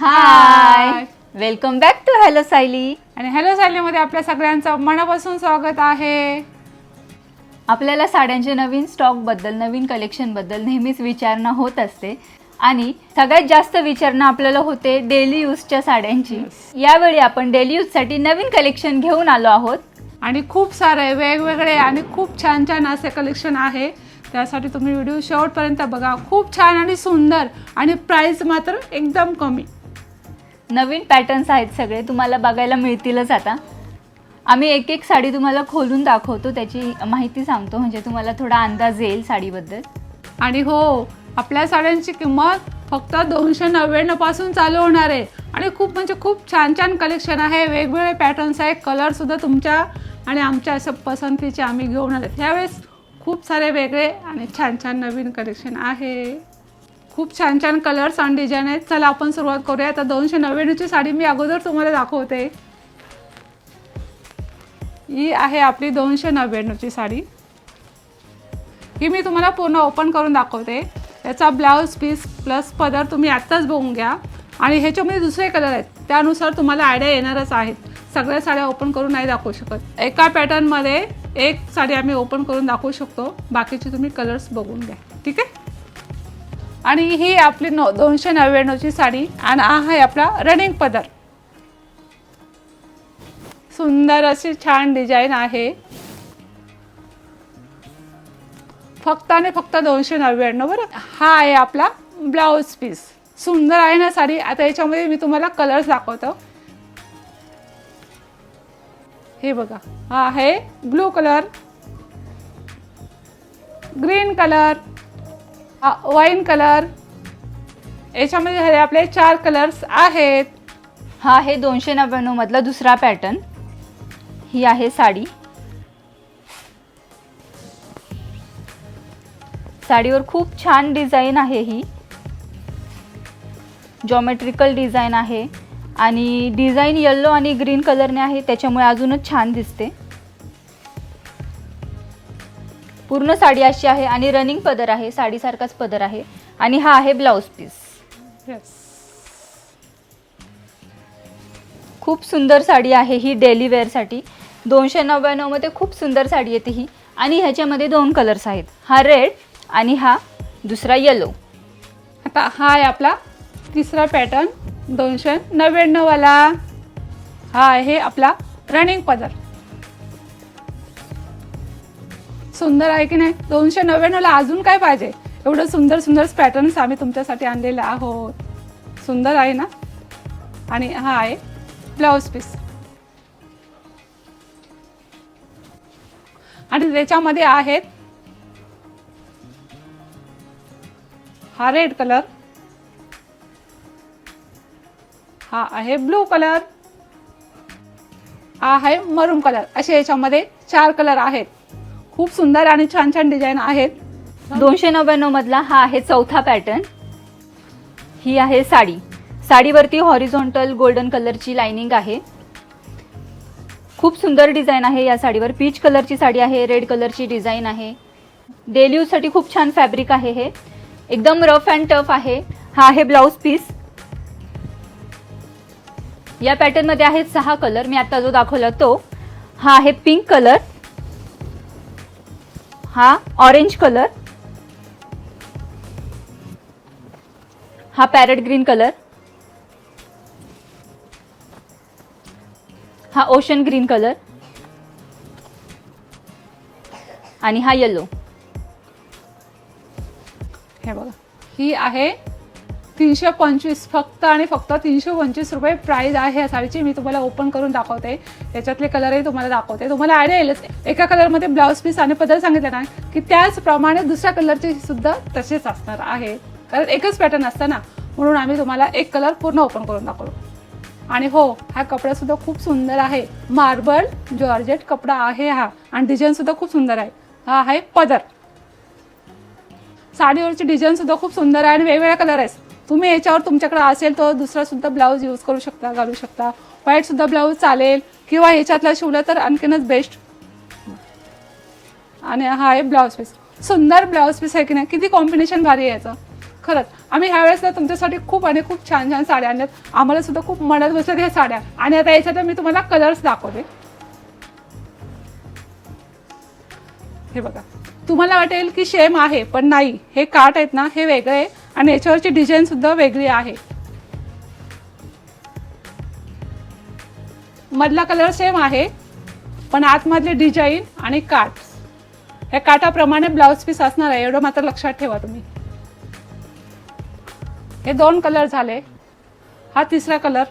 Hi welcome back to hello Sayali आणि hello सायलीमध्ये आपल्या सगळ्यांचं मनापासून स्वागत आहे. आपल्याला साड्यांच्या नवीन स्टॉकबद्दल नवीन कलेक्शनबद्दल नेहमीच विचारणा होत असते. आणि सगळ्यात जास्त विचारणा आपल्याला होते डेली यूजच्या साड्यांची. यावेळी आपण डेली यूजसाठी नवीन कलेक्शन घेऊन आलो आहोत. आणि खूप सारे वेगवेगळे आणि खूप छान छान असे कलेक्शन आहे. त्यासाठी तुम्ही व्हिडिओ शेवटपर्यंत बघा. खूप छान आणि सुंदर आणि प्राईस मात्र एकदम कमी. नवीन पॅटर्न्स आहेत सगळे तुम्हाला बघायला मिळतीलच आता. आम्ही एक एक साडी तुम्हाला खोलून दाखवतो त्याची माहिती सांगतो म्हणजे तुम्हाला थोडा अंदाज येईल साडीबद्दल. आणि हो आपल्या साड्यांची किंमत फक्त दोनशे नव्याण्णवपासून चालू होणार आहे. आणि खूप म्हणजे खूप छान छान कलेक्शन आहे वेगवेगळे पॅटर्न्स आहे कलरसुद्धा तुमच्या आणि आमच्या असं पसंतीचे आम्ही घेऊन आले. त्यावेळेस खूप सारे वेगळे आणि छान छान नवीन कलेक्शन आहे. खूप छान छान कलर्स आणि डिझाईन आहेत. चला आपण सुरुवात करूया. आता दोनशे नव्याण्णवची साडी मी अगोदर तुम्हाला दाखवते. ही आहे आपली दोनशे नव्याण्णवची साडी. ही मी तुम्हाला पूर्ण ओपन करून दाखवते. याचा ब्लाऊज पीस प्लस पदर तुम्ही आत्ताच बघून घ्या. आणि ह्याच्यामध्ये म्हणजे दुसरे कलर आहेत त्यानुसार तुम्हाला आयडिया येणारच आहेत. सगळ्या साड्या ओपन करून नाही दाखवू शकत. एका पॅटर्नमध्ये एक साडी आम्ही ओपन करून दाखवू शकतो. बाकीचे तुम्ही कलर्स बघून घ्या. ठीक आहे? आणि ही आपली नो दोनशे नव्याण्णवची साडी आणि हा आहे आपला रनिंग पदर. सुंदर अशी छान डिझाईन आहे. फक्त आणि फक्त दोनशे नव्याण्णव बरं. हा आहे आपला ब्लाऊज पीस सुंदर आहे ना साडी. आता याच्यामध्ये मी तुम्हाला कलर्स दाखवतो. हे बघा. हा आहे blue colour green colour wine colour याच्यामध्ये झाले आपले चार कलर्स आहेत. हा आहे दोनशे नव्याण्णवमधला दुसरा पॅटर्न ही आहे साडी. साडीवर खूप छान डिझाईन आहे ही. जॉमेट्रिकल डिझाईन आहे. आणि डिझाईन येल्लो आणि ग्रीन कलरने आहे त्याच्यामुळे अजूनच छान दिसते. पूर्ण साडी अशी आहे आणि रनिंग पदर आहे साडीसारखाच पदर आहे. आणि हा आहे ब्लाऊज पीस खूप सुंदर साडी आहे ही डेली वेअरसाठी दोनशे नव्याण्णवमध्ये खूप सुंदर साडी येते ही. आणि ह्याच्यामध्ये दोन कलर्स आहेत. हा रेड आणि हा दुसरा येलो आता हा आहे आपला तिसरा पॅटर्न दोनशे नव्याण्णववाला. हा आहे आपला रनिंग पदर. सुंदर आहे की नाही? दोनशे नव्याण्णवला अजून काय पाहिजे? एवढं सुंदर सुंदर पॅटर्न्स आम्ही तुमच्यासाठी आणलेले आहोत. सुंदर आहे ना? आणि हा आहे ब्लाऊज पीस. आणि त्याच्यामध्ये आहेत हा रेड कलर. हा आहे ब्लू कलर. हा आहे मरून कलर. असे याच्यामध्ये चार कलर आहेत. खूप सुंदर आणि छान छान डिझाईन आहेत. दोनशे नव्याण्णव मधला हा आहे चौथा पॅटर्न. ही आहे साडी. साडीवरती हॉरिझॉन्टल गोल्डन कलरची लाइनिंग आहे. खूप सुंदर डिझाईन आहे या साडीवर. पीच कलरची साडी आहे रेड कलरची डिझाईन आहे. डेली यूजसाठी खूप छान फॅब्रिक आहे हे. एकदम रफ अँड टफ आहे. हा आहे ब्लाऊज पीस या पॅटर्नमध्ये आहेत सहा कलर मी आता जो दाखवला तो हा आहे पिंक कलर हा ऑरेंज कलर हा पॅरेट ग्रीन कलर हा ओशन ग्रीन कलर आणि हा येलो हे बघा. ही आहे तीनशे पंचवीस फक्त आणि फक्त तीनशे पंचवीस रुपये प्राईज आहे. या साडीची मी तुम्हाला ओपन करून दाखवते. त्याच्यातले कलरही तुम्हाला दाखवते. तुम्हाला आयडिया येईलच एका कलरमध्ये ब्लाऊज पीस आणि पदर सांगितलं ना की त्याचप्रमाणे दुसऱ्या कलरचे सुद्धा तसेच असणार आहे. कारण एकच पॅटर्न असतं ना. म्हणून आम्ही तुम्हाला एक कलर पूर्ण ओपन करून दाखवतो. आणि हो हा कपडा सुद्धा खूप सुंदर आहे. मार्बल जॉर्जेट कपडा आहे हा. आणि डिझाईन सुद्धा खूप सुंदर आहे. हा आहे पदर. साडीवरची डिझाईन सुद्धा खूप सुंदर आहे आणि वेगवेगळ्या कलर आहेत. तुम्ही याच्यावर तुमच्याकडे असेल तर दुसरा सुद्धा ब्लाऊज यूज करू शकता घालू शकता. व्हाईट सुद्धा ब्लाऊज चालेल. किंवा ह्याच्यातला शिवला तर आणखीनच बेस्ट आणि हा आहे ब्लाऊज पीस सुंदर ब्लाऊज पीस आहे की नाही? किती कॉम्बिनेशन भारी आहे याचं. खरंच. आम्ही ह्या वेळेस ना तुमच्यासाठी खूप आणि खूप छान छान साड्या आणल्यात. आम्हाला सुद्धा खूप मनात बसल्या ह्या साड्या. आणि आता याच्यात मी तुम्हाला कलर्स दाखवते. हे बघा. तुम्हाला वाटेल की शेम आहे पण नाही. हे काट आहेत ना हे वेगळे आहे. आणि याच्यावरची डिझाईनसुद्धा वेगळी आहे. मधला कलर सेम आहे पण आतमधले डिझाईन आणि काट ह्या काटाप्रमाणे ब्लाऊज पीस असणार आहे एवढं मात्र लक्षात ठेवा तुम्ही. हे दोन कलर झाले. हा तिसरा कलर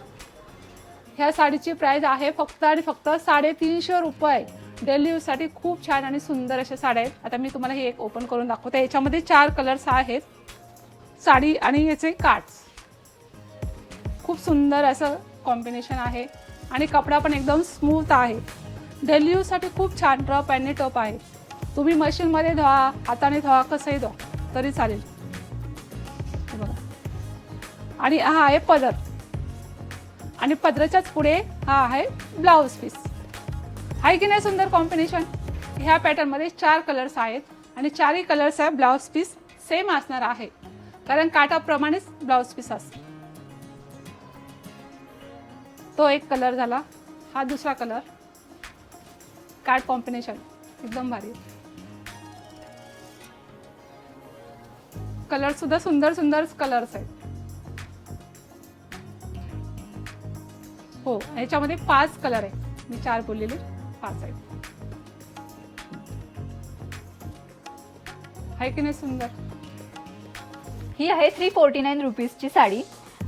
ह्या साडीची प्राईज आहे फक्त आणि फक्त साडेतीनशे रुपये. डेली यूजसाठी खूप छान आणि सुंदर अशा साड्या आहेत. आता मी तुम्हाला ही एक ओपन करून दाखवते. याच्यामध्ये चार कलर्स आहेत. साडी आणि याचे काट्स. खूप सुंदर असं कॉम्बिनेशन आहे. आणि कपडा पण एकदम स्मूथ आहे. डेली यूजसाठी खूप छान टप आणि टॉप आहे. तुम्ही मशीनमध्ये धुवा हाताने धुवा कसंही धुवा तरी चालेल. बघा. आणि हा आहे पदर. आणि पदराच्याच पुढे हा आहे ब्लाऊज पीस आहे की नाही सुंदर कॉम्बिनेशन ह्या पॅटर्नमध्ये चार कलर्स आहेत. आणि चारही कलर्स आहे ब्लाऊज पीस सेम असणार आहे. कारण काठाप्रमाणेच ब्लाऊज पीस असतो. तो एक कलर झाला हा दुसरा कलर. काट कॉम्बिनेशन एकदम भारी. कलर सुद्धा सुंदर सुंदर कलर्स आहेत. हो याच्यामध्ये पाच कलर आहेत. मी चार बोललेले पाच आहेत. आहे की नाही सुंदर? ही आहे थ्री फोर्टी नाईन रुपीजची साडी.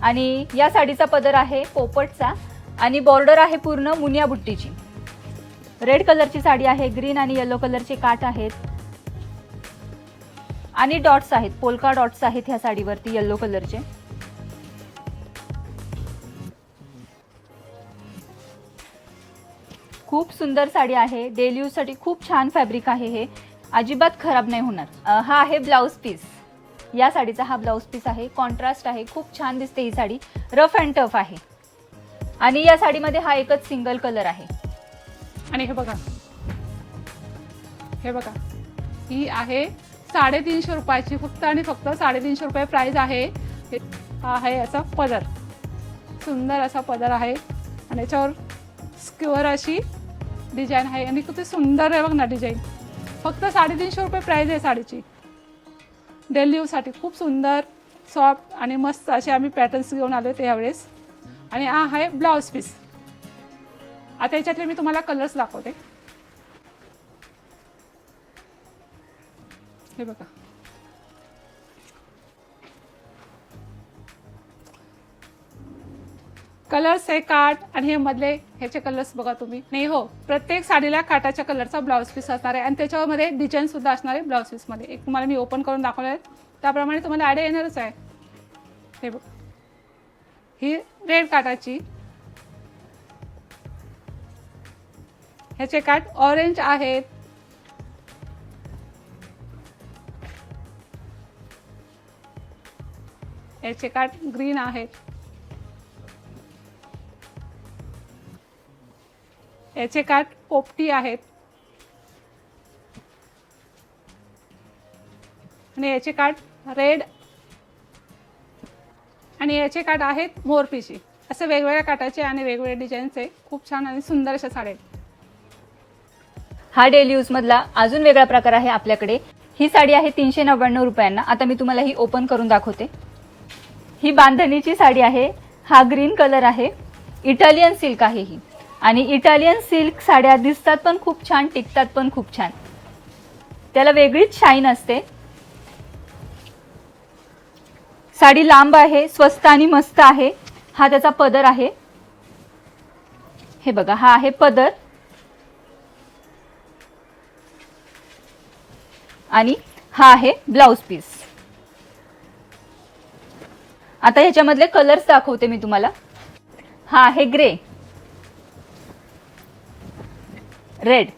आणि या साडीचा पदर आहे पोपटचा. आणि बॉर्डर आहे पूर्ण मुनिया बुट्टीची. रेड कलरची साडी आहे ग्रीन आणि येलो कलरचे काठ आहेत. आणि डॉट्स आहेत पोलका डॉट्स आहेत ह्या साडीवरती येल्लो कलरचे खूप सुंदर साडी आहे. डेली यूजसाठी खूप छान फॅब्रिक आहे हे. अजिबात खराब नाही होणार. हा आहे ब्लाऊज पीस या साडीचा हा ब्लाऊज पीस आहे. कॉन्ट्रास्ट आहे. खूप छान दिसते ही साडी. रफ अँड टफ आहे. आणि या साडीमध्ये हा एकच सिंगल कलर आहे. आणि हे बघा. हे बघा. ही आहे साडेतीनशे रुपयाची फक्त आणि फक्त साडेतीनशे रुपये प्राइस आहे. हे- हा आहे याचा पदर. सुंदर असा पदर आहे. आणि याच्यावर स्क्युअर अशी डिझाईन आहे. आणि किती सुंदर आहे बघ ना डिझाईन फक्त साडेतीनशे रुपये प्राइस आहे साडीची. डेली यूजसाठी खूप सुंदर सॉफ्ट आणि मस्त असे आम्ही पॅटर्न्स घेऊन आलो ते यावेळेस आणि हा आहे ब्लाऊज पीस आता याच्यातले मी तुम्हाला कलर्स दाखवते. हे बघा. कलर्स हे काठ आणि हे मधले ह्याचे कलर्स बघा तुम्ही. नाही हो प्रत्येक साडीला काटाच्या कलरचा ब्लाऊज पीस असणार आहे. आणि त्याच्यामध्ये डिझाईन सुद्धा असणार आहे ब्लाऊज पीसमध्ये एक तुम्हाला मी ओपन करून दाखवलं आहे. त्याप्रमाणे तुम्हाला आयडिया येणारच आहे. हे बघ. ही रेड काटाची ह्याचे काठ ऑरेंज आहेत. याचे काठ ग्रीन आहेत. याचे काठ पोपटी आहेत. आणि याचे काठ रेड आणि याचे काठ आहेत मोरपीची. असे वेगवेगळ्या काटाचे आणि वेगवेगळ्या डिझाईनचे खूप छान आणि सुंदर अशा साड्या आहेत. हा डेली यूज मधला अजून वेगळा प्रकार आहे आपल्याकडे. ही साडी आहे तीनशे नव्याण्णव रुपयांना. आता मी तुम्हाला ही ओपन करून दाखवते. ही बांधणीची साडी आहे. हा ग्रीन कलर आहे. इटालियन सिल्क आहे ही. आणि इटालियन सिल्क साड्या दिसतात पण खूप छान टिकतात पण खूप छान. त्याला वेगळीच शाईन असते. साडी लांब आहे स्वस्त आणि मस्त आहे. हा त्याचा पदर आहे. हे बघा हा आहे पदर. आणि हा आहे ब्लाऊज पीस आता ह्याच्यामधले कलर्स दाखवते मी तुम्हाला. हा आहे ग्रे रेड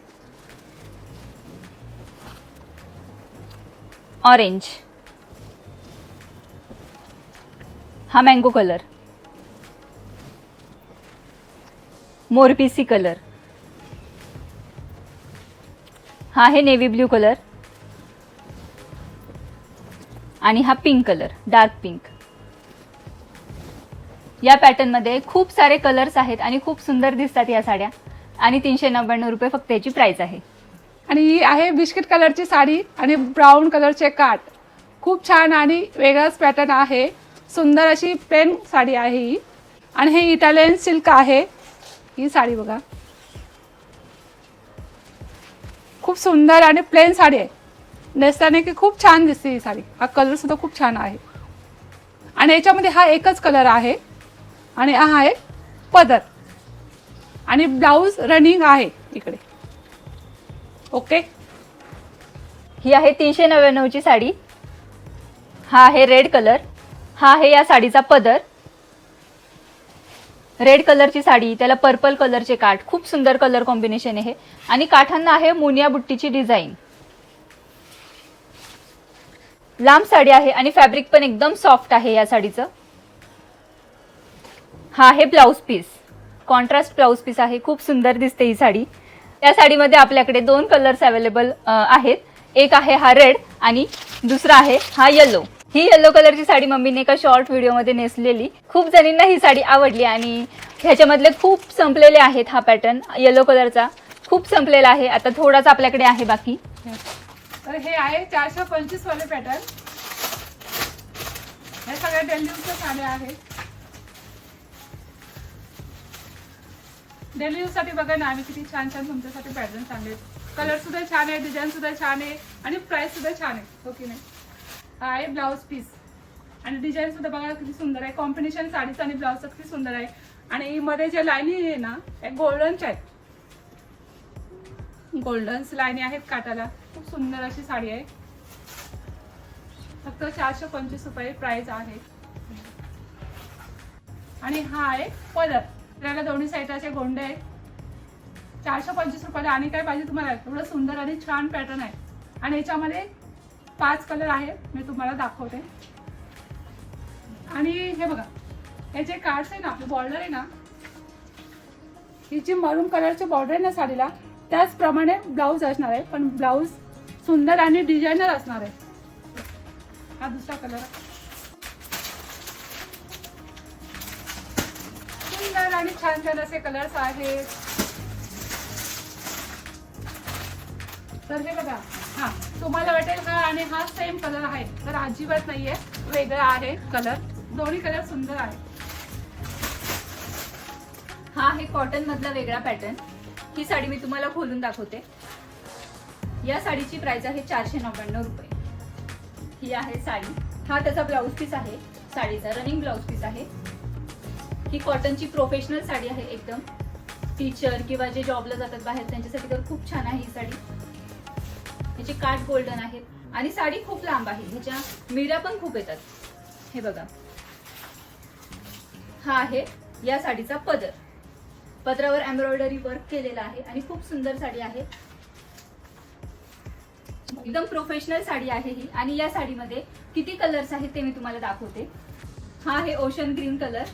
ऑरेंज हा मँगो कलर मोरपीसी कलर हा आहे नेव्ही ब्ल्यू कलर आणि हा पिंक कलर डार्क पिंक या पॅटर्नमध्ये खूप सारे कलर्स आहेत आणि खूप सुंदर दिसतात या साड्या. आणि तीनशे नव्याण्णव रुपये फक्त याची प्राइस आहे. आणि ही आहे बिस्किट कलरची साडी आणि ब्राऊन कलरचे काठ खूप छान आणि वेगळाच पॅटर्न आहे. सुंदर अशी प्लेन साडी आहे ही. आणि हे इटालियन सिल्क आहे. ही साडी बघा. खूप सुंदर आणि प्लेन साडी आहे. नेसताना की खूप छान दिसते ही साडी. हा कलर सुद्धा खूप छान आहे. आणि याच्यामध्ये हा एकच कलर आहे. आणि हा आहे पदर. आणि ब्लाऊज रनिंग आहे इकडे. ओके? ही आहे तीनशे नव्याण्णवची साडी. हा आहे रेड कलर हा आहे या साडीचा पदर. रेड कलरची साडी त्याला पर्पल कलरचे काठ. खूप सुंदर कलर कॉम्बिनेशन आहे आणि काठांना आहे मुनिया बुट्टीची डिझाईन लांब साडी आहे आणि फॅब्रिक पण एकदम सॉफ्ट आहे या साडीचं. हा आहे blouse piece contrast blouse piece आहे. खूप सुंदर दिसते ही साडी. त्या साडीमध्ये आपल्याकडे दोन कलर्स अवेलेबल आहेत. एक आहे हा रेड आणि दुसरा आहे हा येलो ही येलो कलरची साडी मम्मीने एका शॉर्ट व्हिडिओमध्ये नेसलेली. खूप जणींना ही साडी आवडली आणि ह्याच्यामधले खूप संपलेले आहेत हा पॅटर्न येलो कलरचा खूप संपलेला आहे. आता थोडाच आपल्याकडे आहे बाकी. तर हे आहे चारशे पंचवीस वाले पॅटर्न हे सगळ्या डेली साड्या आहेत. डेली साठी बघा ना आम्ही किती छान छान तुमच्यासाठी पॅटर्न सांगले कलर सुद्धा छान आहे डिझाईन सुद्धा छान आहे आणि प्राइस सुद्धा छान आहे. हो की नाही? हा आहे ब्लाऊज पीस आणि डिझाईन सुद्धा बघा किती सुंदर आहे. कॉम्बिनेशन साडीचं आणि ब्लाऊजचं किती सुंदर आहे. आणि मध्ये जे लाईनी आहे ना त्या गोल्डनच्या आहेत. गोल्डन्स लाईनी आहेत काटाला खूप सुंदर अशी साडी आहे. फक्त चारशे पंचवीस रुपये प्राइस आहे. आणि हा आहे पदर. त्याला दोन्ही साईडाचे गोंडे आहेत. चारशे पंचवीस रुपयाला आणि काय पाहिजे तुम्हाला? एवढं सुंदर आणि छान पॅटर्न आहे. आणि याच्यामध्ये पाच कलर आहे मी तुम्हाला दाखवते. आणि हे बघा हे जे कार्ड्स आहे ना आपली बॉर्डर आहे ना ही जी मरून कलरची बॉर्डर आहे ना साडीला त्याचप्रमाणे ब्लाऊज असणार आहे. पण ब्लाऊज सुंदर आणि डिझायनर असणार आहे. हा दुसरा कलर आणि छान छान असे कलर्स आहेत. तर हे बघा हा तुम्हाला वाटेल हा आणि हा सेम कलर आहे. तर अजिबात नाहीये. वेगळा आहे कलर दोन्ही कलर सुंदर आहे हा आहे कॉटन मधला वेगळा पॅटर्न ही साडी मी तुम्हाला खोलून दाखवते. या साडीची प्राइस आहे चारशे नव्याण्णव रुपये. ही आहे साडी. हा त्याचा ब्लाऊज पीस आहे. साडीचा रनिंग ब्लाऊज पीस आहे. ही कॉटनची प्रोफेशनल साडी आहे एकदम. टीचर किंवा जे जॉबला जातात बाहेर त्यांच्यासाठी तर खूप छान आहे ही साडी. याचे काठ गोल्डन आहेत आणि साडी खूप लांब आहे. ह्याच्या मिऱ्या पण खूप येतात. हे बघा. हा आहे या साडीचा पदर. पदरावर एम्ब्रॉयडरी वर्क केलेला आहे आणि खूप सुंदर साडी आहे. एकदम प्रोफेशनल साडी आहे ही. आणि या साडीमध्ये किती कलर्स आहेत ते मी तुम्हाला दाखवते. हा आहे ocean green colour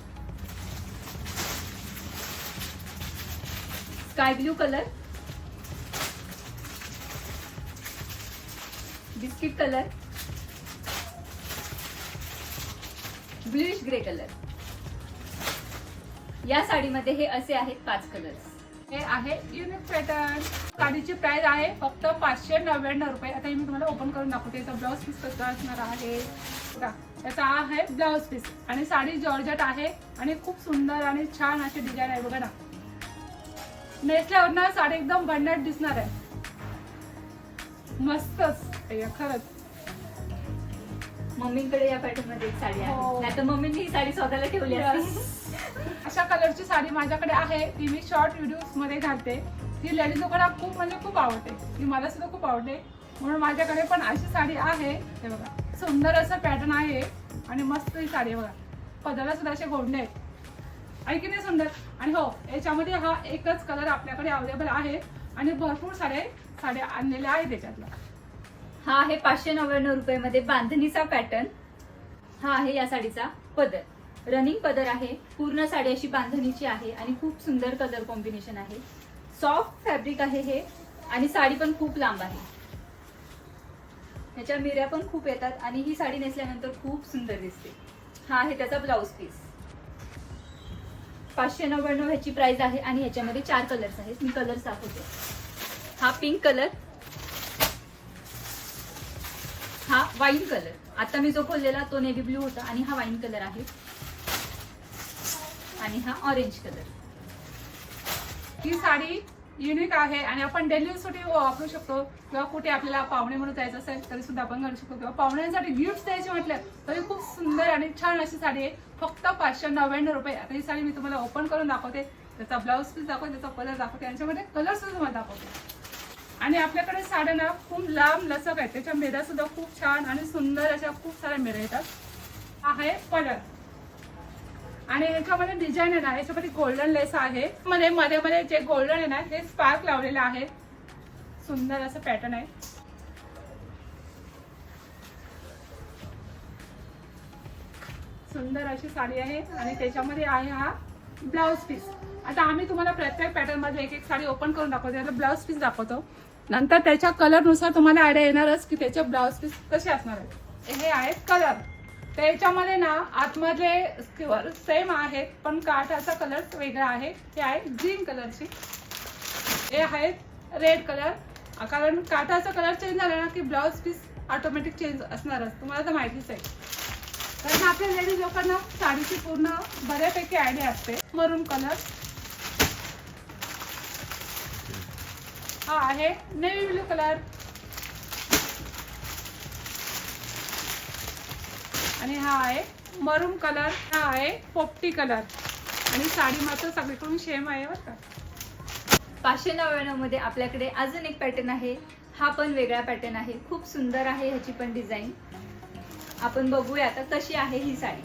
sky blue colour biscuit colour bluish grey colour. या साडीमध्ये हे असे आहेत पाच कलर्स हे आहे युनिक पॅटर्न साडीची प्राइस आहे फक्त पाचशे नव्याण्णव रुपये. आता हे मी तुम्हाला ओपन करून दाखवते. याचा ब्लाऊज पीस कसं असणार आहे? याचा आहे ब्लाऊज पीस आणि साडी जॉर्जट आहे आणि खूप सुंदर आणि छान अशी डिझाईन आहे. बघा ना. नेसल्यावर ना साडी एकदम भन्नाट दिसणार आहे. मस्तच. खरंच. मम्मीकडे या पॅटर्नमध्ये एक साडी आहे. हो. नाही तर मम्मीने ही साडी स्वतःला ठेवली असती. अशा कलरची साडी माझ्याकडे आहे. ती मी शॉर्ट व्हिडिओजमध्ये घालते. ती लेडीज लोकांना खूप म्हणजे खूप आवडते. ती मला सुद्धा खूप आवडते. म्हणून माझ्याकडे पण अशी साडी आहे. हे बघा. सुंदर असं पॅटर्न आहे. आणि मस्त ही साडी आहे बघा. पदराला सुद्धा असे गोंडे आहेत. ऐक नाही सुंदर. आणि हो याच्यामध्ये हा एकच कलर आपल्याकडे अवेलेबल आहे. आणि भरपूर साड्या साड्या आणलेल्या आहेत त्याच्यातला हा आहे पाचशे नव्याण्णव रुपये मध्ये बांधणीचा पॅटर्न हा आहे या साडीचा पदर. रनिंग पदर आहे. पूर्ण साडी अशी बांधणीची आहे आणि खूप सुंदर कलर कॉम्बिनेशन आहे. सॉफ्ट फॅब्रिक आहे हे आणि साडी पण खूप लांब आहे. ह्याच्या मिऱ्या पण खूप येतात आणि ही साडी नेसल्यानंतर खूप सुंदर दिसते. हा आहे त्याचा ब्लाऊज पीस पाचशे नव्याण्णव ह्याची प्राइस आहे आणि ह्याच्यामध्ये चार कलर्स आहेत. मी कलर्स दाखवते. हा पिंक कलर हा वाईन कलर आता मी जो खोललेला तो नेव्ही ब्लू होता आणि हा वाईन कलर आहे. आणि हा ऑरेंज कलर ही साडी युनिक आहे आणि आपण डेली साठी वापरू शकतो. किंवा कुठे आपल्याला पाहुणे म्हणून जायचं असेल तरी सुद्धा आपण घालू शकतो. किंवा पाहुण्यांसाठी गिफ्ट द्यायचे म्हटलं तरी खूप सुंदर आणि छान अशी साडी आहे. फक्त पाचशे नव्याण्णव रुपये. आता ही साडी मी तुम्हाला ओपन करून दाखवते. त्याचा ब्लाऊज पीस दाखवते त्याचा कलर दाखवते यांच्यामध्ये कलर सुद्धा तुम्हाला दाखवते. आणि आपल्याकडे साड्या ना खूप लांब लचक आहेत. त्याच्या मेऱ्या सुद्धा खूप छान आणि सुंदर अशा खूप साऱ्या मेऱ्या येतात. आहे कलर आणि ह्याच्यामध्ये डिझाईन आहे. ना ह्याच्यामध्ये गोल्डन लेस आहे. मध्ये मध्ये मध्ये जे गोल्डन आहे ना ते स्पार्क लावलेलं आहे. सुंदर असं पॅटर्न आहे. सुंदर अशी साडी आहे. आणि त्याच्यामध्ये आहे हा ब्लाऊज पीस आता आम्ही तुम्हाला प्रत्येक पॅटर्नमध्ये एक एक साडी ओपन करून दाखवतो. आता ब्लाऊज पीस दाखवतो. नंतर त्याच्या कलरनुसार तुम्हाला आयडिया येणारच की त्याचे ब्लाऊज पीस कसे असणार आहेत हे आहेत कलर त्याच्यामध्ये ना आतमधले सेम आहेत पण काठाचा कलर वेगळा आहे. हे आहे ग्रीन कलरची. हे आहेत रेड कलर. कारण काठाचा कलर चेंज झाला ना की ब्लाऊज पीस ऑटोमॅटिक चेंज असणारच. तुम्हाला तर माहितीच आहे. कारण आपल्या लेडीज लोकांना साडीची पूर्ण बऱ्यापैकी आयडिया असते. मरून कलर हा आहे नेव्ही ब्लू कलर आणि हा आहे मरून कलर हा आहे पोपटी कलर. आणि साडी मात्र सगळीकडून सेम आहे बरं का. पाचशे नव्याण्णवमध्ये आपल्याकडे अजून एक पॅटर्न आहे. हा पण वेगळा पॅटर्न आहे. खूप सुंदर आहे ह्याची पण डिझाईन आपण बघूया आता कशी आहे ही साडी.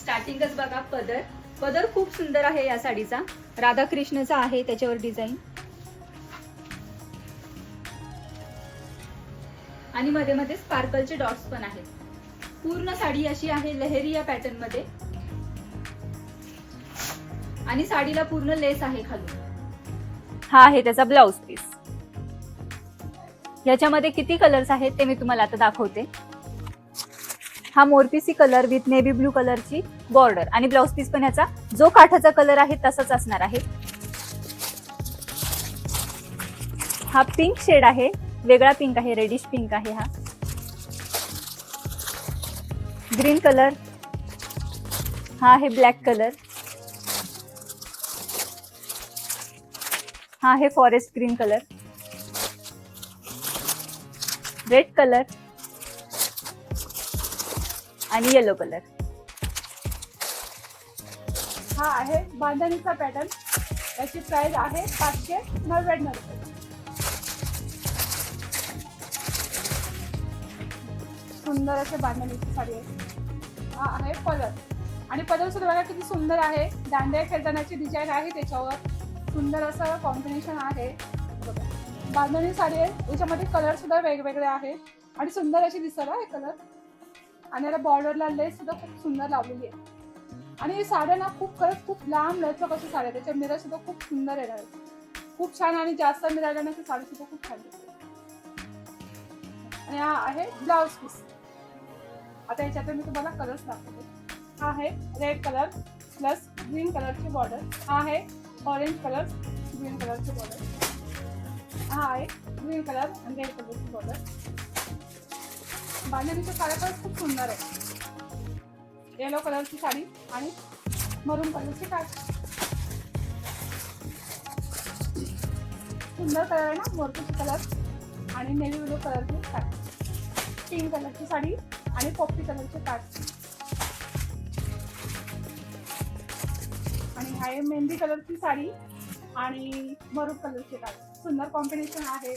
स्टार्टिंगच बघा पदर. पदर खूप सुंदर आहे या साडीचा. राधाकृष्णचा आहे त्याच्यावर डिझाईन आणि मध्ये मध्ये स्पार्कलचे डॉट्स पण आहेत. पूर्ण साडी अशी आहे लहेरी या पॅटर्नमध्ये. आणि साडीला पूर्ण लेस आहे खालून हा आहे त्याचा ब्लाउज पीस याच्यामध्ये किती कलर्स आहेत ते मी तुम्हाला आता दाखवते. हा मोरपिसी कलर विथ नेव्ही ब्लू कलरची बॉर्डर आणि ब्लाउज पीस पण याचा जो काठाचा कलर आहे तसाच असणार आहे. हा पिंक शेड आहे. वेगळा पिंक आहे रेडिश पिंक आहे हा. ग्रीन कलर हा आहे ब्लॅक कलर हा आहे forest green colour red colour आणि येलो कलर हा आहे बांधणीचा पॅटर्न त्याची प्राइस आहे पाचशे नव्याण्णव रुपये. सुंदर असे बांधणीची साडी आहे हा आहे पदर. आणि पदर सुद्धा बघा किती सुंदर आहे. दांड्या खेळतानाची डिझाईन आहे त्याच्यावर. सुंदर असं कॉम्बिनेशन आहे. बघा. बांधणी साडी आहे. याच्यामध्ये कलर सुद्धा वेगवेगळे आहे. आणि सुंदर अशी दिसत आहे कलर आणि याला बॉर्डरला लेस सुद्धा खूप सुंदर लावलेली आहे. आणि ही साड्या ना खूप खरंच खूप लांब लचक अशी साड्या त्याच्या मिरर सुद्धा खूप सुंदर येणार खूप छान आणि जास्त मिळाल्या साडी सुद्धा खूप छान दिसते. आणि हा आहे ब्लाउज पीस आता याच्यात मी तुम्हाला कलर्स दाखवते. हा आहे रेड कलर प्लस ग्रीन कलरची बॉर्डर हा आहे ऑरेंज कलर ग्रीन कलरची बॉर्डर हा आहे ग्रीन कलर आणि रेड कलरची बॉर्डर बांधणीच्या साड्या पण खूप सुंदर आहे येलो कलरची साडी आणि मरून कलरची काठ सुंदर कलर आहे ना मोरपीची कलर आणि नेव्ही ब्लू कलरची साडी. पिंक कलरची साडी. आणि पोपटी कलरची काठ आणि आहे मेहंदी कलरची साडी आणि मरून कलरचे काठ सुंदर कॉम्बिनेशन आहे.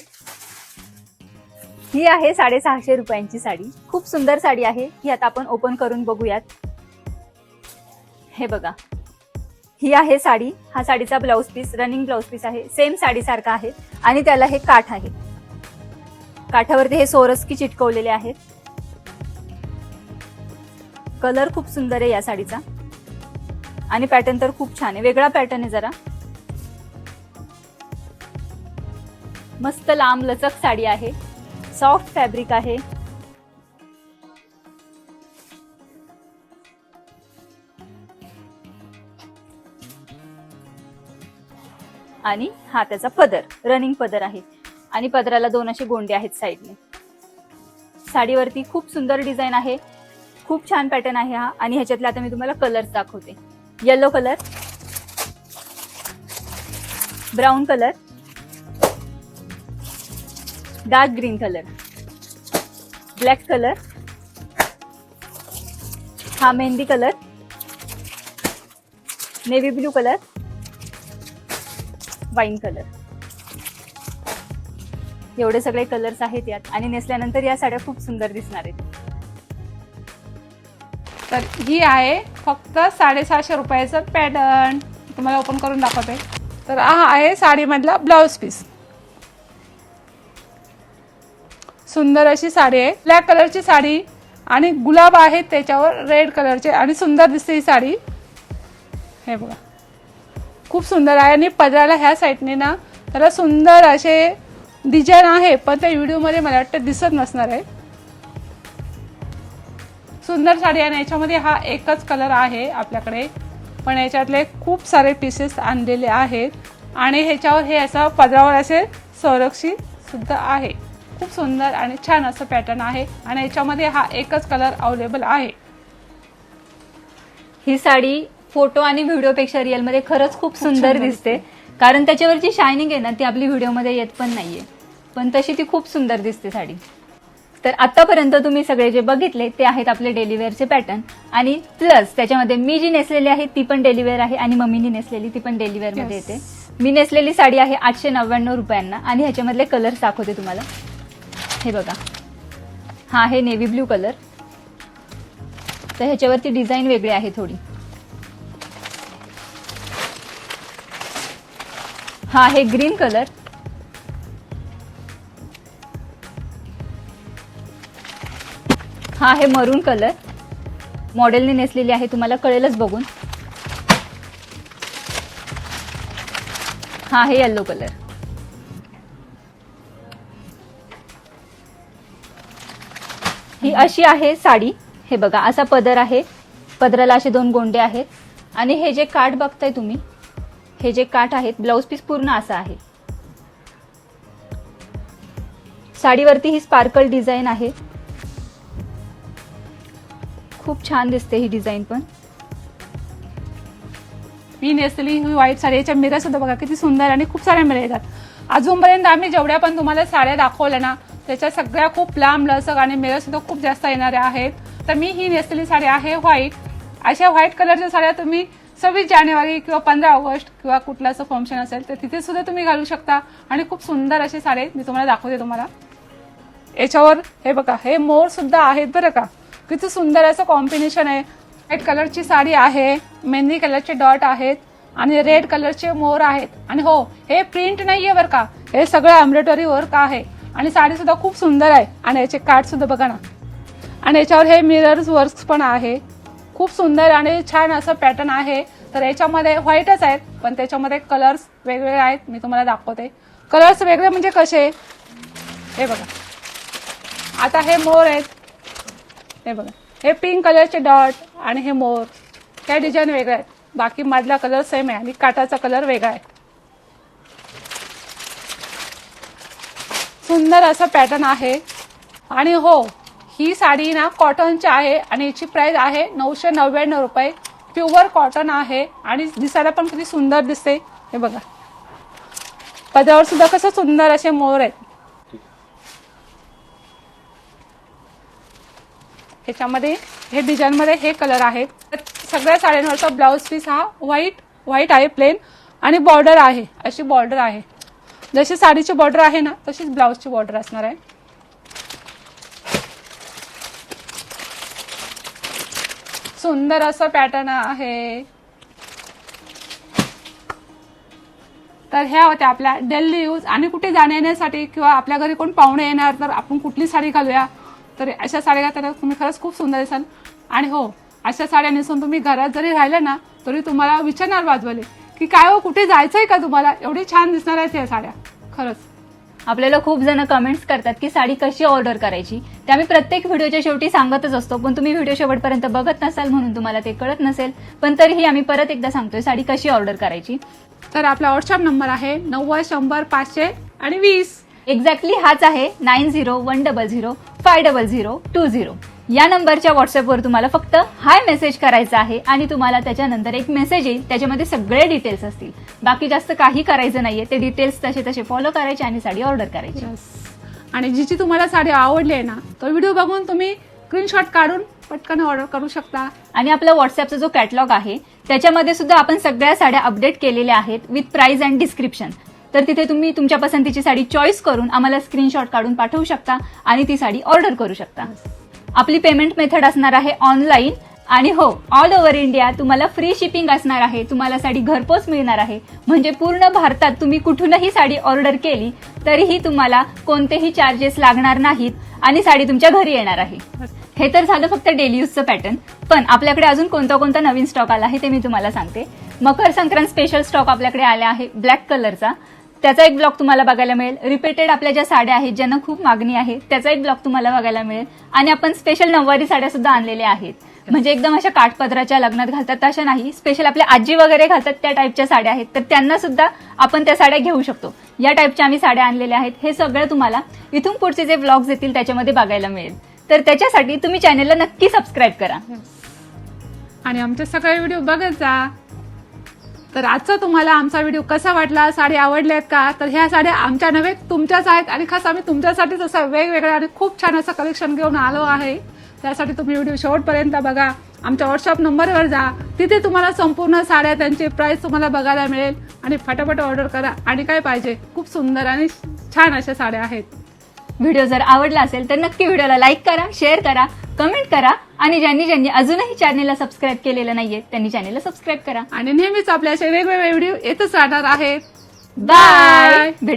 ही आहे साडेसहाशे रुपयांची साडी. खूप सुंदर साडी आहे. ही आता आपण ओपन करून बघूयात. हे बघा. ही आहे साडी. हा साडीचा blouse piece running blouse piece आहे. सेम साडीसारखा आहे. आणि त्याला हे काठ आहे. काठावरती हे सोरस्की चिटकवलेले आहेत. कलर खूप सुंदर आहे या साडीचा. आणि पॅटर्न तर खूप छान आहे. वेगळा पॅटर्न आहे जरा. मस्त लांब लचक साडी आहे. सॉफ्ट फॅब्रिक आहे. आणि हा त्याचा पदर रनिंग पदर आहे. आणि पदराला दोन असे गोंडे आहेत साईडने साडीवरती खूप सुंदर डिझाईन आहे. खूप छान पॅटर्न आहे हा. आणि ह्याच्यातले आता मी तुम्हाला कलर्स दाखवते. Yellow colour brown colour dark green colour black colour हा mehndi colour navy blue colour wine colour एवढे सगळे कलर्स आहेत यात. आणि नेसल्यानंतर या साड्या खूप सुंदर दिसणार आहेत. तर ही आहे फक्त साडेसहाशे रुपयाचं पॅटर्न. तुम्हाला ओपन करून दाखवते. तर हा आहे साडीमधला ब्लाऊज पीस सुंदर अशी साडी आहे. ब्लॅक कलरची साडी आणि गुलाब आहेत त्याच्यावर रेड कलरचे आणि सुंदर दिसते ही साडी. हे बघा. खूप सुंदर आहे आणि पदराला ह्या साईडने ना त्याला सुंदर असे डिझाईन आहे पण त्या व्हिडिओमध्ये मला वाटतं दिसत नसणार आहे. सुंदर साडी आणि याच्यामध्ये हा एकच कलर आहे आपल्याकडे. पण याच्यातले खूप सारे पीसेस आणलेले आहेत. आणि ह्याच्यावर हे असं पदरावर असे संरक्षित सुद्धा आहे. खूप सुंदर आणि छान असं पॅटर्न आहे. आणि याच्यामध्ये हा एकच कलर अवेलेबल आहे. ही साडी फोटो आणि व्हिडिओपेक्षा रिअलमध्ये खरंच खूप सुंदर सुंदर दिसते. कारण त्याच्यावरची शायनिंग आहे ना ती आपली व्हिडिओमध्ये येत पण नाहीये. पण तशी ती खूप सुंदर दिसते साडी. तर आतापर्यंत तुम्ही सगळे जे बघितले ते आहेत आपले डेलीवेअरचे पॅटर्न. आणि प्लस त्याच्यामध्ये मी जी नेसलेली आहे ती पण डेलीवेअर आहे आणि मम्मीनी नेसलेली ती पण डेलीवेअरमध्ये Yes. येते. मी नेसलेली साडी आहे आठशे नव्याण्णव रुपयांना आणि ह्याच्यामधले कलर्स दाखवते तुम्हाला. हे बघा. हा आहे नेव्ही ब्ल्यू कलर तर ह्याच्यावरती डिझाईन वेगळी आहे थोडी. हा आहे ग्रीन कलर हा आहे मरून कलर मॉडेलने नेसलेली आहे तुम्हाला कळेलच बघून. हा आहे येल्लो कलर ही अशी आहे साडी. हे बघा असा पदर आहे. पदराला असे दोन गोंडे आहेत. आणि हे जे काठ बघताय तुम्ही हे जे काठ आहेत ब्लाऊज पीस पूर्ण असा आहे. साडीवरती ही स्पार्कल डिझाईन आहे. खूप छान दिसते ही डिझाईन पण. मी नेसलेली ही व्हाईट साडी याच्या मिऱ्या सुद्धा बघा किती सुंदर आणि खूप साऱ्या मिऱ्या येतात. अजूनपर्यंत आम्ही जेवढ्या पण तुम्हाला साड्या दाखवल्या ना त्याच्या सगळ्या खूप लांब लचक आणि मिऱ्या सुद्धा खूप जास्त येणाऱ्या आहेत. तर मी ही नेसलेली साडी आहे व्हाईट अशा व्हाईट कलरच्या साड्या तुम्ही सव्वीस जानेवारी किंवा पंधरा ऑगस्ट किंवा कुठलं असं फंक्शन असेल तर तिथे सुद्धा तुम्ही घालू शकता. आणि खूप सुंदर असे साडे मी तुम्हाला दाखवते तुम्हाला. याच्यावर हे बघा हे मोर सुद्धा आहेत बरं का. किती सुंदर असं कॉम्बिनेशन आहे. व्हाईट कलरची साडी आहे मेहंदी कलरचे डॉट आहेत आणि रेड कलरचे मोर आहेत. आणि हो हे प्रिंट नाही आहे बरं का. हे सगळं एम्ब्रॉयडरी वर्क आहे. आणि साडी सुद्धा खूप सुंदर आहे. आणि याचे कार्ड सुद्धा बघा ना. आणि याच्यावर हे मिरर्स वर्क्स पण आहे. खूप सुंदर आणि छान असं पॅटर्न आहे. तर याच्यामध्ये व्हाईटच आहेत पण त्याच्यामध्ये कलर्स वेगवेगळे आहेत. मी तुम्हाला दाखवते. कलर्स वेगळे म्हणजे कसे? हे बघा. आता हे मोर आहेत. हे बघा. हे पिंक कलरचे डॉट आणि हे मोर. हे डिझाईन वेगळ्या आहेत बाकी मधला कलर सेम आहे आणि काटाचा कलर वेगळा आहे. सुंदर असं पॅटर्न आहे. आणि हो ही साडी ना कॉटनची आहे आणि याची प्राइस आहे नऊशे नव्याण्णव रुपये. प्युअर कॉटन आहे आणि दिसायला पण किती सुंदर दिसते. हे बघा. पदावर सुद्धा कसं सुंदर असे मोर आहेत. याच्यामध्ये हे डिझाईनमध्ये हे कलर आहेत. तर सगळ्या साड्यांवरचा ब्लाऊज पीस हा व्हाईट व्हाईट आहे प्लेन आणि बॉर्डर आहे. अशी बॉर्डर आहे. जशी साडीची बॉर्डर आहे ना तशीच ब्लाऊजची बॉर्डर असणार आहे. सुंदर असं पॅटर्न आहे. तर ह्या होत्या आपल्या डेली यूज आणि कुठे जाण्या येण्यासाठी किंवा आपल्या घरी कोण पाहुणे येणार तर आपण कुठली साडी घालूया? तर अशा साड्या घातल्या तुम्ही खरंच खूप सुंदर दिसाल. आणि हो अशा साड्या नेसून तुम्ही घरात जरी राहिले ना तरी तुम्हाला विचारणार बाजूवाले की काय हो कुठे जायचंय का तुम्हाला? एवढी छान दिसणार आहेत या साड्या. खरंच. आपल्याला खूप जण कमेंट्स करतात की साडी कशी ऑर्डर करायची. ते आम्ही प्रत्येक व्हिडिओच्या शेवटी सांगतच असतो पण तुम्ही व्हिडिओ शेवटपर्यंत बघत नसाल म्हणून तुम्हाला ते कळत नसेल पण तरीही आम्ही परत एकदा सांगतोय साडी कशी ऑर्डर करायची. तर आपला व्हॉट्सअप नंबर आहे नव्वद शंभर पाचशे आणि वीस. एक्झॅक्टली हाच आहे nine zero one double zero five double zero two zero. या नंबरच्या व्हॉट्सअपवर तुम्हाला फक्त हाय मेसेज करायचा आहे आणि तुम्हाला त्याच्यानंतर एक मेसेज येईल त्याच्यामध्ये सगळे डिटेल्स असतील. बाकी जास्त काही करायचं नाहीये ते डिटेल्स तसे तसे फॉलो करायचे आणि साडी ऑर्डर करायची. आणि जिची तुम्हाला साडी आवडली आहे ना तो व्हिडिओ बघून तुम्ही स्क्रीनशॉट काढून पटकन ऑर्डर करू शकता. आणि आपला व्हॉट्सअपचा जो कॅटलॉग आहे त्याच्यामध्ये सुद्धा आपण सगळ्या साड्या अपडेट केलेल्या आहेत विथ प्राइस अँड डिस्क्रिप्शन तर तिथे तुम्ही तुमच्या पसंतीची साडी चॉईस करून आम्हाला स्क्रीनशॉट काढून पाठवू शकता आणि ती साडी ऑर्डर करू शकता. आपली पेमेंट मेथड असणार आहे ऑनलाईन आणि हो ऑल ओव्हर इंडिया तुम्हाला फ्री शिपिंग असणार आहे तुम्हाला साडी घरपोच मिळणार आहे. म्हणजे पूर्ण भारतात तुम्ही कुठूनही साडी ऑर्डर केली तरीही तुम्हाला कोणतेही चार्जेस लागणार नाहीत आणि साडी तुमच्या घरी येणार आहे. हे तर झालं फक्त डेली युजचं पॅटर्न पण आपल्याकडे अजून कोणता कोणता नवीन स्टॉक आला आहे ते मी तुम्हाला सांगते. मकर संक्रांत स्पेशल स्टॉक आपल्याकडे आला आहे ब्लॅक कलरचा त्याचा एक ब्लॉग तुम्हाला बघायला मिळेल. रिपीटेड आपल्या ज्या साड्या आहेत ज्यांना खूप मागणी आहे त्याचा एक ब्लॉग तुम्हाला बघायला मिळेल. आणि आपण स्पेशल नऊवारी साड्या सुद्धा आणलेल्या आहेत. म्हणजे एकदम अशा काठपदराच्या लग्नात घालतात तशा नाही. स्पेशल आपल्या आजी वगैरे घालतात त्या टाईपच्या साड्या आहेत. तर त्यांना सुद्धा आपण त्या साड्या घेऊ शकतो. या टाईपच्या आम्ही साड्या आणलेल्या आहेत. हे सगळं तुम्हाला इथून पुढचे जे ब्लॉग्स येतील त्याच्यामध्ये बघायला मिळेल. तर त्याच्यासाठी तुम्ही चॅनेलला नक्की सबस्क्राईब करा. आणि आमचे सगळे व्हिडिओ बघत जा. तर आजचा तुम्हाला आमचा व्हिडिओ कसा वाटला? साडी आवडल्या आहेत का? तर ह्या साड्या आमच्या नव्हे तुमच्याच आहेत. आणि खास आम्ही तुमच्यासाठीच असं वेगवेगळ्या आणि खूप छान असं कलेक्शन घेऊन आलो आहे. त्यासाठी तुम्ही व्हिडिओ शेवटपर्यंत बघा. आमच्या व्हॉट्सअप नंबरवर जा. तिथे तुम्हाला संपूर्ण साड्या त्यांची प्राईस तुम्हाला बघायला मिळेल. आणि फटाफट ऑर्डर करा. आणि काय पाहिजे? खूप सुंदर आणि छान अशा साड्या आहेत. व्हिडिओ जर आवडला असेल तर नक्की व्हिडिओला लाईक करा शेअर करा कमेंट करा आणि ज्यांनी ज्यांनी अजूनही चॅनेलला सबस्क्राईब केलेलं नाहीये त्यांनी चॅनेलला सबस्क्राईब करा. आणि नेहमीच आपल्या असे वेगवेगळे व्हिडिओ येतच राहणार आहेत. बाय